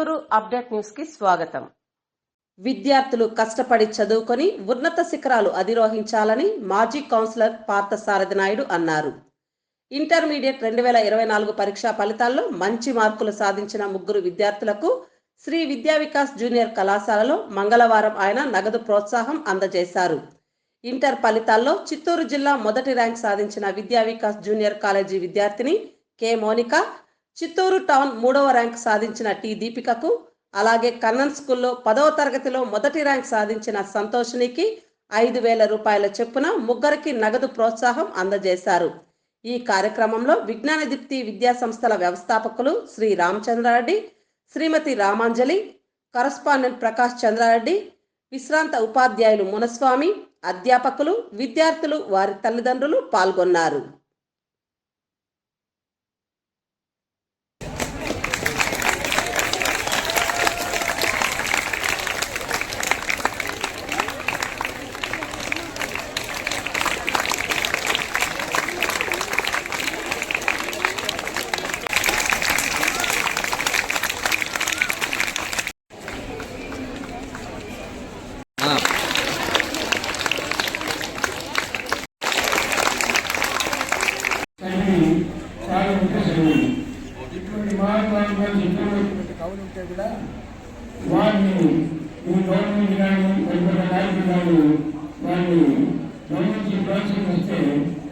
Chittoor update న్యూస్కి స్వాగతం. విద్యార్థులు కష్టపడి చదువుకొని ఉన్నత శిఖరాలు అధిరోహించాలని మాజీ కౌన్సిలర్ పార్థసారథి నాయుడు అన్నారు. ఇంటర్మీడియట్ రెండు వేల ఇరవై నాలుగు పరీక్షా ఫలితాల్లో మంచి మార్కులు సాధించిన ముగ్గురు విద్యార్థులకు శ్రీ విద్యా వికాస్ జూనియర్ కళాశాలలో మంగళవారం ఆయన నగదు ప్రోత్సాహం అందజేశారు. ఇంటర్ ఫలితాల్లో చిత్తూరు జిల్లా మొదటి ర్యాంక్ సాధించిన విద్యా వికాస్ జూనియర్ కాలేజీ విద్యార్థిని కె మోనిక చిత్తూరు టౌన్ మూడవ ర్యాంక్ సాధించిన టి దీపికకు అలాగే కన్నన్ స్కూల్లో పదవ తరగతిలో మొదటి ర్యాంక్ సాధించిన సంతోషినికి ఐదు వేల రూపాయల చొప్పున ముగ్గురికి నగదు ప్రోత్సాహం అందజేశారు. ఈ కార్యక్రమంలో విజ్ఞాన దీప్తి విద్యా సంస్థల వ్యవస్థాపకులు శ్రీ రామచంద్రారెడ్డి శ్రీమతి రామాంజలి కరస్పాండెంట్ ప్రకాష్ చంద్రారెడ్డి విశ్రాంత ఉపాధ్యాయులు మునస్వామి అధ్యాపకులు విద్యార్థులు వారి తల్లిదండ్రులు పాల్గొన్నారు చదివి చాలా ఉంటే చదివి ఇటువంటి మహాత్మాగా కవులు ఉంటే కూడా వారిని ఈ గవర్నమెంట్ కానీ కొన్ని నాయకులు కానీ వారిని గమనించి ప్రోత్సహిస్తే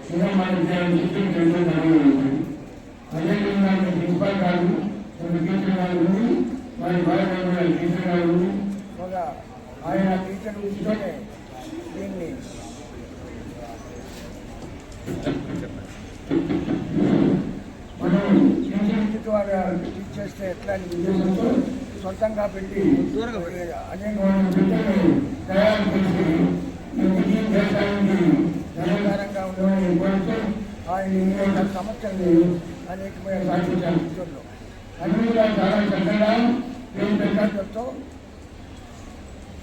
ఇంకా మనకి చెప్పింది ఎంతో ధనంగా ఉంటుంది అదేవిధంగా మన ప్రిన్సిపాల్ గారు కొన్ని టీచర్ గారు ఉండి వారి భార్య టీచర్ గారు ఉండి ఒక ఆయన టీచర్ చేస్తే ఎట్లా సొంతంగా పెట్టి అనేక తయారు చేసి సహకారంగా ఆయన సంవత్సరాలు అనేకమైన సాధించారు చిత్తూరులో అన్ని కూడా చాలా చక్కగా పేరు పెట్టడంతో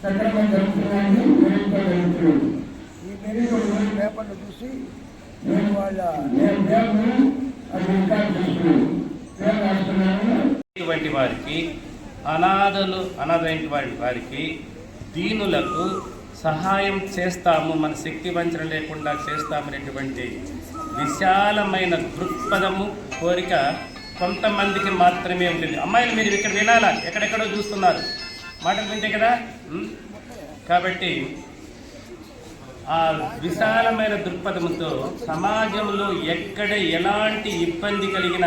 సక్రమంగా జరుగుతున్నాయని మెరుగుతో జరుగుతున్నాడు ఈ మెరుగు పేపర్లు చూసి నేను వాళ్ళ నేను అది చేస్తున్నాను వంటి వారికి అనాథలు అనాథైన వారి వారికి దీనులకు సహాయం చేస్తాము మన శక్తి వంచన లేకుండా చేస్తామనేటువంటి విశాలమైన దృక్పథము కోరిక కొంతమందికి మాత్రమే ఉంటుంది. అమ్మాయిలు మీరు ఇక్కడ వినాలా? ఎక్కడెక్కడో చూస్తున్నారు. మాటలు వింటే కదా? కాబట్టి ఆ విశాలమైన దృక్పథంతో సమాజంలో ఎక్కడ ఎలాంటి ఇబ్బంది కలిగిన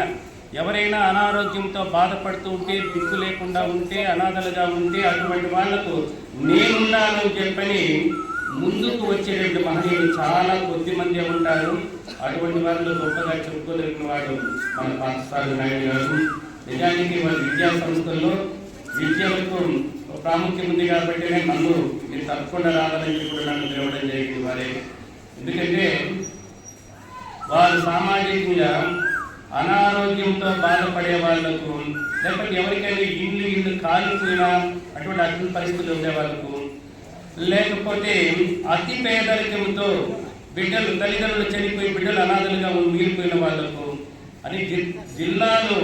ఎవరైనా అనారోగ్యంతో బాధపడుతూ ఉంటే దిక్కు లేకుండా ఉంటే అనాథలుగా ఉంటే అటువంటి వాళ్ళకు నేనున్నానని చెప్పని ముందుకు వచ్చేటువంటి మహనీయులు చాలా కొద్ది మంది ఉంటారు. అటువంటి వాళ్ళు గొప్పగా చెప్పుకోదగిన వాడు మన పాఠశాల నాయుడు గారు. నిజానికి వారి విద్యా సంస్థల్లో విద్యలకు ప్రాముఖ్యం ఉంది కాబట్టినే నన్ను మీరు తప్పకుండా రావాలని చెప్పి కూడా నన్ను పిలవడం జరిగింది వారే. ఎందుకంటే వారు సామాజికంగా అనారోగ్యంతో బాధపడే వాళ్ళకు లేకపోతే ఎవరికైనా ఇండ్లు ఇల్లు కాలిపోయినా అటువంటి అటువంటి పరిస్థితులు ఉండే వాళ్ళకు లేకపోతే అతి పేదరికంతో బిడ్డలు తల్లిదండ్రులు చనిపోయి బిడ్డలు అనాథలుగా మిగిలిపోయిన వాళ్ళకు అని జిల్లాలో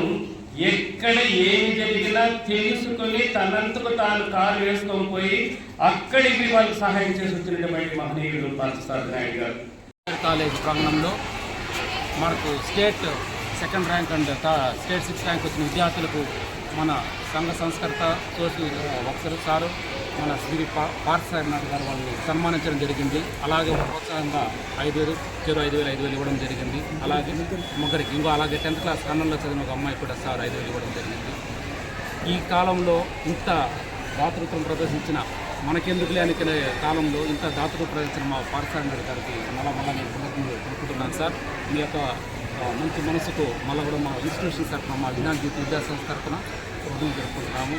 ఎక్కడ ఏమి జరిగినా తెలుసుకొని తనంతకు తాను కారు వేసుకొని పోయి అక్కడికి వాళ్ళకి సహాయం చేసి వచ్చినటువంటి మహనీయుడు పార్థసారథి నాయుడు గారు. కాలేజ్ ప్రాంగణంలో మనకు state second rank and state six rank వచ్చిన విద్యార్థులకు మన సంఘ సంస్కర్త సోషల్ ఒకసారి సారు మన శ్రీ పా పార్థసారి నాథ్ గారు వాళ్ళని సన్మానించడం జరిగింది. అలాగే ప్రోత్సాహంగా ఐదు వేలు చెరు ఐదు వేలు ఐదు వేలు ఇవ్వడం జరిగింది. అలాగే ముగ్గురికి ఇంకో అలాగే టెన్త్ క్లాస్ కన్నంలో చదివిన ఒక అమ్మాయి కూడా సార్ ఐదు వేలు ఇవ్వడం జరిగింది. ఈ కాలంలో ఇంత దాతృత్వం ప్రదర్శించిన మనకెందుకులే అనుకునే కాలంలో ఇంత దాతృత్వం ప్రదర్శించిన మా పార్థసారథి గారికి మళ్ళా మళ్ళీ నేను కృతజ్ఞతలు సార్. మీ యొక్క మంచి మనసుకు మళ్ళీ కూడా మా ఇన్స్టిట్యూషన్ తరఫున మా విజ్ఞాన విద్యాసంస్థ విద్యా సంస్థ తరఫున హృదయం జరుపుకుంటున్నాము.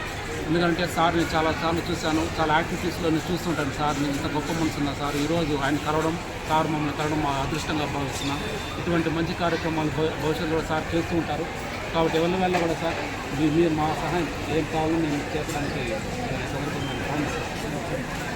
ఎందుకంటే సార్ని చాలా సార్లు చూశాను చాలా యాక్టివిటీస్లో నేను చూస్తుంటాను సార్ని ఇంత గొప్ప మనసు ఉన్నా సార్. ఈరోజు ఆయన కలవడం సార్ మమ్మల్ని కలవడం మా అదృష్టంగా భావిస్తున్నాం. ఇటువంటి మంచి కార్యక్రమాలు భవి- భవిష్యత్తులో సార్ చేస్తూ ఉంటారు. కాబట్టి ఎవరి వల్ల కూడా సార్ మీ- మీరు మా సహాయం ఏం కావాలో నేను చేస్తానికి సందర్భంగా